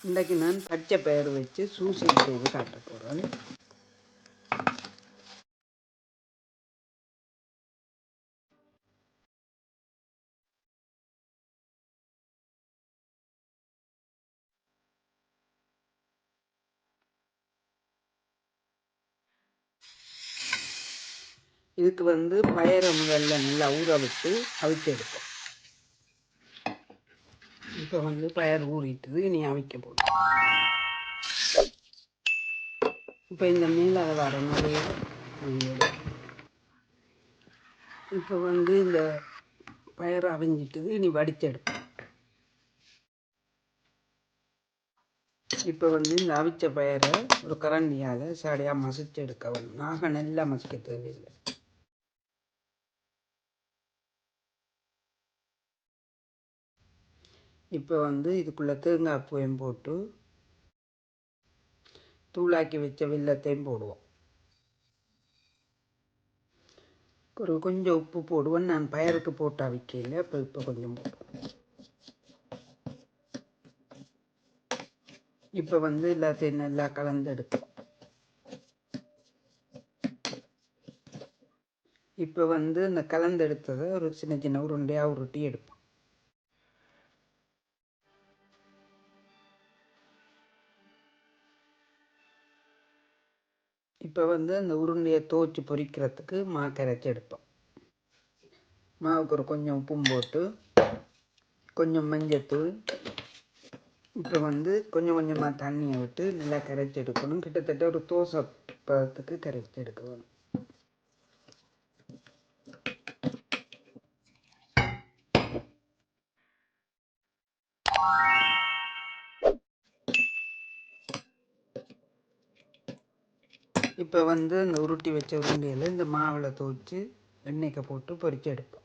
இன்றைக்கு நான் பச்சை பயிர் வச்சு சூசி செய்து காட்ட போகிறேன் இதுக்கு வந்து பயரை முதல்ல நல்லா ஊற விட்டு அவிச்சு எடுப்போம். இப்போ வந்து பயர் ஊறிட்டுது இனி அவிக்க போடும் இப்போ இந்த மேலே வர நிறைய இப்போ வந்து இந்த பயர் அவிஞ்சிட்டுது இனி வடிச்செடுப்போம். இப்போ வந்து இந்த அவிச்ச பயரை ஒரு கரண்டியால் சாடியாக மசிச்சு எடுக்க வேணும் நாங்கள் நல்லா மசிக்க தேவையில்லை. இப்போ வந்து இதுக்குள்ளே தேங்காய் பூவையும் போட்டு தூளாக்கி வச்ச வெள்ளத்தையும் போடுவோம். ஒரு கொஞ்சம் உப்பு போடுவேன் நான் பயருக்கு போட்டு அவிக்கல அப்போ இப்போ கொஞ்சம் இப்போ வந்து எல்லாத்தையும் நல்லா கலந்து எடுக்கும் இப்போ வந்து இந்த கலந்தெடுத்ததை ஒரு சின்ன சின்ன உருண்டையாக உருட்டி எடுப்போம். இப்போ வந்து அந்த உருண்டையை துவச்சி பொரிக்கிறதுக்கு மாவு கரைச்சி எடுப்போம் மாவுக்கு ஒரு கொஞ்சம் உப்பும் போட்டு கொஞ்சம் மஞ்சத்தூள் இப்போ வந்து கொஞ்சம் கொஞ்சமாக தண்ணியை விட்டு நல்லா கரைச்சி எடுக்கணும். கிட்டத்தட்ட ஒரு தோசை பதத்துக்கு கரைச்சி எடுக்கணும். இப்போ வந்து இந்த உருட்டி வச்ச உருண்டையில் இந்த மாவில் துவச்சி எண்ணெய்க்கு போட்டு பொரிச்சு எடுப்போம்.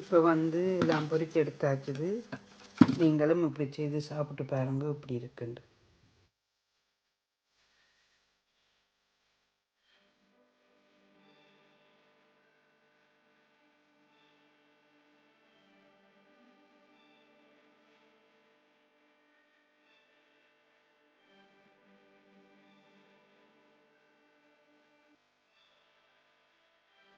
இப்போ வந்து எல்லாம் பொரிச்சு எடுத்தாச்சுது. நீங்களும் இப்படி செய்து சாப்பிட்டு பாருங்கள் இப்படி இருக்குண்டு